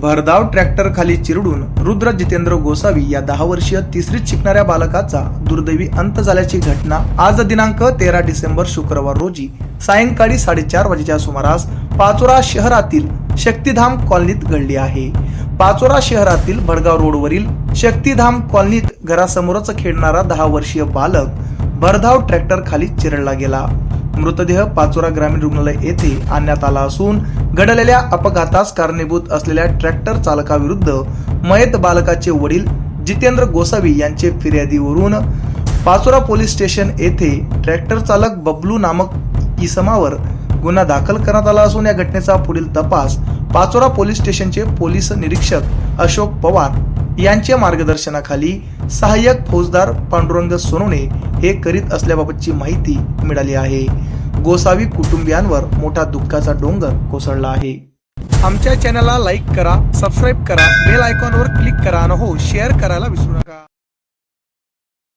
भरधाव ट्रॅक्टर खाली चिरडून रुद्र जितेंद्र गोसावी या दहा वर्षीय तिसरीत शिकणाऱ्या बालकाचा दुर्दैवी अंत झाल्याची घटना आज दिनांक तेरा डिसेंबर शुक्रवार रोजी सायंकाळी साडेचार वाजेच्या सुमारास पाचोरा शहरातील शक्तिधाम कॉलनीत घडली आहे. पाचोरा शहरातील भडगाव रोडवरील शक्तिधाम कॉलनीत घरासमोरच खेळणारा दहा वर्षीय बालक भरधाव ट्रॅक्टर खाली चिरडला गेला. मृतदेह पाचोरा ग्रामीण रुग्णालय येथे आणण्यात आला असून घडलेल्या अपघातास कारणीभूत असलेल्या ट्रॅक्टर चालकाविरुद्ध मयत बालकाचे वडील जितेंद्र गोसावी यांचे फिर्यादीवरून पाचोरा पोलीस स्टेशन येथे ट्रॅक्टर चालक बबलू नामक इसमावर गुन्हा दाखल करण्यात आला असून या घटनेचा पुढील तपास पाचोरा पोलीस स्टेशनचे पोलीस निरीक्षक अशोक पवार यांच्या मार्गदर्शनाखाली सहाय्यक फौजदार पांडुरंग सोनवणे हे करीत असल्याबाबतची माहिती मिळाली आहे. गोसावी कुटुंबियांवर मोठा दुःखाचा डोंगर कोसळला आहे. आमच्या चॅनलला लाईक करा सबस्क्राईब करा बेल आयकॉनवर क्लिक करा आणि हो शेअर करायला विसरू नका.